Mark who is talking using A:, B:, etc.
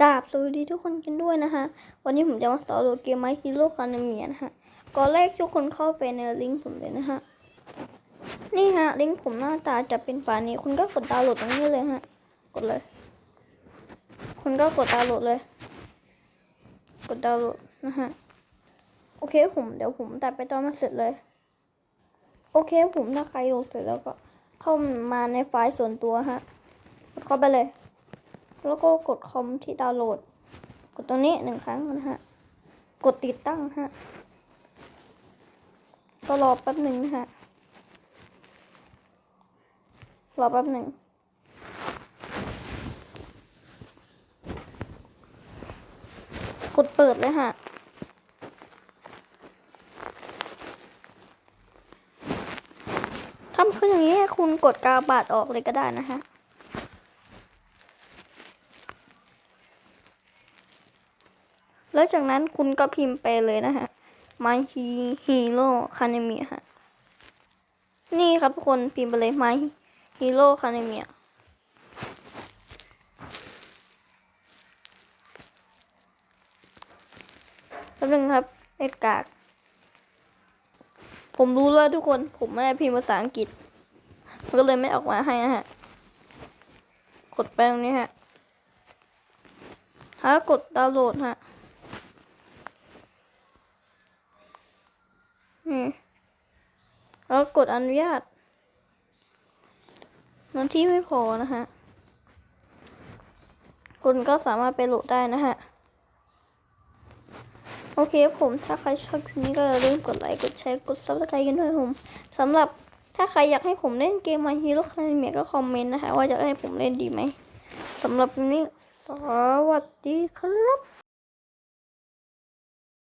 A: กราบสวัสดีทุกคนกันด้วยนะคะ วันนี้ผมจะมาสอนโหลดเกมไมค์ฮีโร่คานาเมียนะฮะก่อนแรกทุกคนเข้าไปในลิงก์ผมเลยนะฮะนี่ฮะ ลิงก์ผมหน้าตาจะเป็นฝานี้ คุณก็กดดาวน์โหลดตรงนี้เลยฮะ กดเลย คุณก็กดดาวน์โหลดเลย กดดาวน์โหลดนะฮะ โอเคผมเดี๋ยวผมตัดไปตอนมาเสร็จเลย โอเคผมถ้าใครโหลดเสร็จแล้วก็เข้ามาในไฟล์ส่วนตัวฮะกดเข้าไปเลย แล้วก็กดคอมที่ดาวน์โหลด กดตรงนี้หนึ่งครั้งนะฮะ กดติดตั้งฮะ ก็รอแป๊บหนึ่งนะฮะ รอแป๊บหนึ่งกดเปิดเลยฮะถ้าขึ้นอย่างนี้คุณกดกาบาดออกเลยก็ได้นะฮะ แล้วจากนั้นคุณก็พิมพ์ไปเลยนะฮะ My Hero Academia ฮะ นี่ครับทุกคนพิมพ์ไปเลย My Hero Academia แป๊บนึงครับเอ็ดกาก ผมรู้แล้วทุกคน ผมไม่ได้พิมพ์ภาษาอังกฤษ มันก็เลยไม่ออกมาให้นะฮะ กดไปตรงนี้ฮะถ้ากดดาวน์โหลดฮะ นี่ แล้วกดอนุญาตนั้นที่ไม่พอนะฮะ คุณก็สามารถไปโหลดได้นะฮะ โอเคผมถ้าใครชอบคลิปนี้ก็อย่าลืมกดไลค์ กดแชร์ กดซับสไครต์กันด้วยผมสำหรับถ้าใครอยากให้ผมเล่นเกมมาฮีโร่คาเมียก็คอมเมนต์นะคะ ว่าอยากให้ผมเล่นดีไหมสำหรับวันนี้ สวัสดีครับ